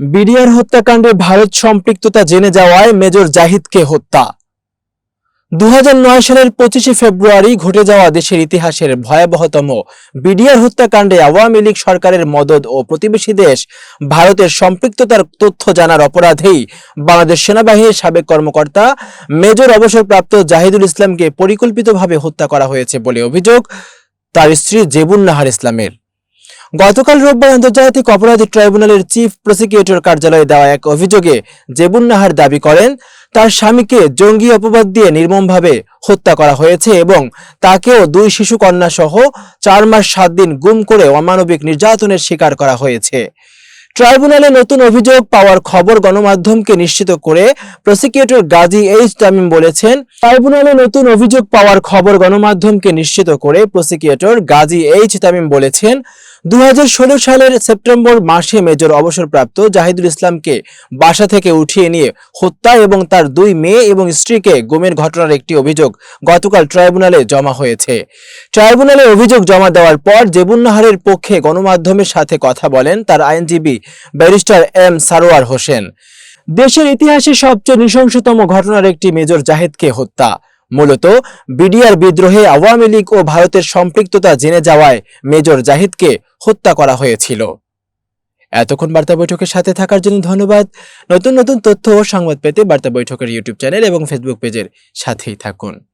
BDR হত্যাকাণ্ডে ভারত সম্পৃক্ততা জেনে যাওয়ায় মেজর জাহিদকে হত্যা। দু হাজার নয় সালের পঁচিশে ফেব্রুয়ারি ঘটে যাওয়া দেশের ইতিহাসের ভয়াবহতম বিডিআর হত্যাকাণ্ডে আওয়ামী লীগ সরকারের মদত ও প্রতিবেশী দেশ ভারতের সম্পৃক্ততার তথ্য জানার অপরাধেই বাংলাদেশ সেনাবাহিনীর সাবেক কর্মকর্তা মেজর অবসরপ্রাপ্ত জাহিদুল ইসলামকে পরিকল্পিতভাবে হত্যা করা হয়েছে বলে অভিযোগ তার স্ত্রী জেবুন নাহার ইসলামের। গতকাল রোববার আন্তর্জাতিক অপরাধী ট্রাইব্যুনালের চিফ প্রসিকিউটর কার্যালয়ে দেওয়া এক অভিযোগে জেবুন নাহার দাবি করেন, তার স্বামীকে জঙ্গি অপবাদ দিয়ে নির্মমভাবে হত্যা করা হয়েছে এবং তাকেও দুই শিশু কন্যা সহ চার মাস সাত দিন গুম করে অমানবিক নির্যাতনের শিকার করা হয়েছে। ট্রাইব্যুনালে নতুন অভিযোগ পাওয়ার খবর গণমাধ্যমকে নিশ্চিত করে প্রসিকিউটর গাজী এইচ তামিম বলেছেন, ট্রাইব্যুনালে নতুন অভিযোগ পাওয়ার খবর গণমাধ্যমকে নিশ্চিত করে প্রসিকিউটর গাজী এইচ তামিম বলেছেন দু হাজার ষোলো সালের সেপ্টেম্বর মাসে মেজর অবসরপ্রাপ্ত জাহিদুল ইসলামকে বাসা থেকে উঠিয়ে নিয়ে হত্যা এবং তার দুই মেয়ে এবং স্ত্রীকে গুমের ঘটনার একটি অভিযোগ গতকাল ট্রাইব্যুনালে জমা হয়েছে। ট্রাইব্যুনালে অভিযোগ জমা দেওয়ার পর জেবুন্নাহারের পক্ষে গণমাধ্যমের সাথে কথা বলেন তার আইনজীবী ব্যারিস্টার এম সারোয়ার হোসেন। দেশের ইতিহাসে সবচেয়ে নৃশংসতম ঘটনার একটি মেজর জাহেদকে হত্যা। মূলত বিডিআর বিদ্রোহে আওয়ামী লীগ ও ভারতের সম্পৃক্ততা জেনে যাওয়ায় মেজর জাহিদকে হত্যা করা হয়েছিল। এতক্ষণ বার্তা বৈঠকের সাথে থাকার জন্য ধন্যবাদ। নতুন নতুন তথ্য ও সংবাদ পেতে বার্তা বৈঠকের ইউটিউব চ্যানেল এবং ফেসবুক পেজের সাথেই থাকুন।